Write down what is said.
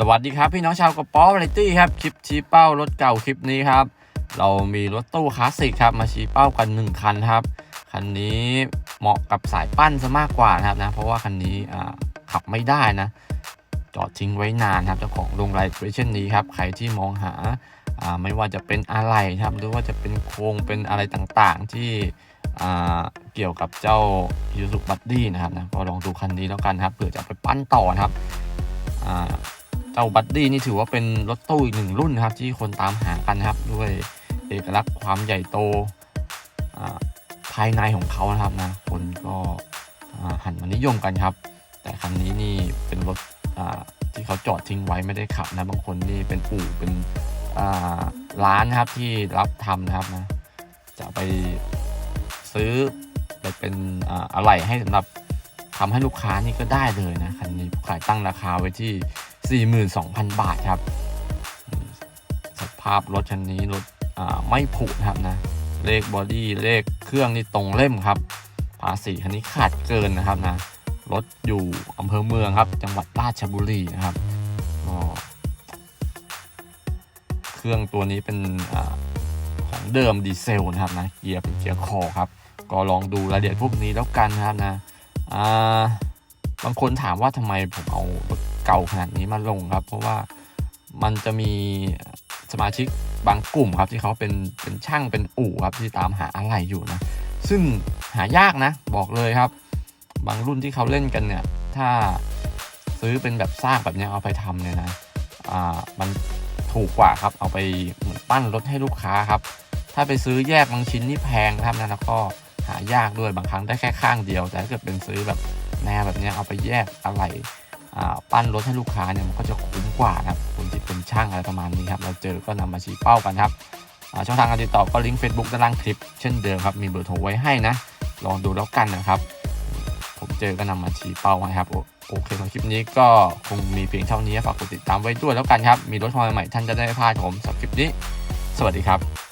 สวัสดีครับพี่น้องชาวกระป๋อวาไรตี้ครับ คลิปชี้เป้ารถเก่าคลิปนี้ครับ เรามีรถตู้คลาสสิกครับมาชี้เป้ากัน 1 คันครับ คันนี้เหมาะกับสายปั้นซะมากกว่านะครับนะเพราะว่าคันนี้ขับไม่ได้นะ จอดทิ้งไว้นานครับเจ้าของลงรายเช่นนี้ครับ ใครที่มองหาไม่ว่าจะเป็นอะไรครับหรือว่าจะเป็นโครงเป็นอะไรต่างๆที่เกี่ยวกับเจ้ายูสุบัตดี้นะครับนะก็ลองดูคันนี้แล้วกันครับเผื่อจะไปปั้นต่อนะครับ เจ้าบัดดี้นี่ถือว่าเป็นรถตู้อีกหนึ่งรุ่นนะครับ ที่คนตามหากันนะครับ ด้วยเอกลักษณ์ความใหญ่โตภายในของเขานะครับนะคนก็หันมานิยมกันครับ แต่คันนี้นี่เป็นรถที่เขาจอดทิ้งไว้ไม่ได้ขับนะบางคนนี่เป็นอู่เป็นร้านนะครับที่รับทำนะครับนะจะไปซื้อไปเป็นออะไหล่ให้สำหรับทำให้ลูกค้านี่ก็ได้เลยนะคันนี้ขายตั้งราคาไว้ที่ 42,000 บาทครับ สภาพรถคันนี้รถไม่ผุนะครับนะ เลขบอดี้เลขเครื่องนี่ตรงเล่มครับ ภาษีคันนี้ขาดเกินนะครับนะ รถอยู่อำเภอเมืองครับ จังหวัดราชบุรีนะครับเครื่องตัวนี้เป็นอของเดิมดีเซลนะครับนะ เกียร์เป็นเกียร์คอครับ ก็ลองดูรายละเอียดพวกนี้แล้วกันนะครับนะบางคนถามว่าทำไมผมเอารถ เก่าขนาดนี้มาลงครับ เพราะว่ามันจะมีสมาชิกบางกลุ่มครับ ที่เขาเป็นเป็นช่างเป็นอู่ครับที่ตามหาอะไรอยู่นะ ซึ่งหายากนะ บอกเลยครับ บางรุ่นที่เขาเล่นกันเนี่ย ถ้าซื้อเป็นแบบซากแบบเนี้ยเอาไปทำเนี่ยนะอ่ามันถูกกว่าครับ เอาไปเหมือนปั้นรถให้ลูกค้าครับ ถ้าไปซื้อแยกบางชิ้นนี่แพงครับนะแล้วก็หายากด้วยบางครั้งได้แค่ข้างเดียว แต่ถ้าเกิดเป็นซื้อแบบแนวแบบเนี้ยเอาไปแยกอะไร ปั้นรถให้ลูกค้าเนี่ยมันก็จะคุ้มกว่านะครับคนที่เป็นช่างอะไรประมาณนี้ครับเราเจอก็นำมาชี้เป้ากันครับช่องทางการติดต่อก็ลิงก์ Facebook ด้านล่างคลิปเช่นเดิมครับมีเบอร์โทรไว้ให้นะ ลองดูแล้วกันนะครับ ผมเจอก็นำมาชี้เป้าไว้ครับโอเคสำหรับคลิปนี้ก็คงมีเพียงเท่านี้ฝากกดติดตามไว้ด้วยแล้วกันครับ มีรถทอยใหม่ท่านจะได้พลาดผมสำหรับคลิปนี้ สวัสดีครับ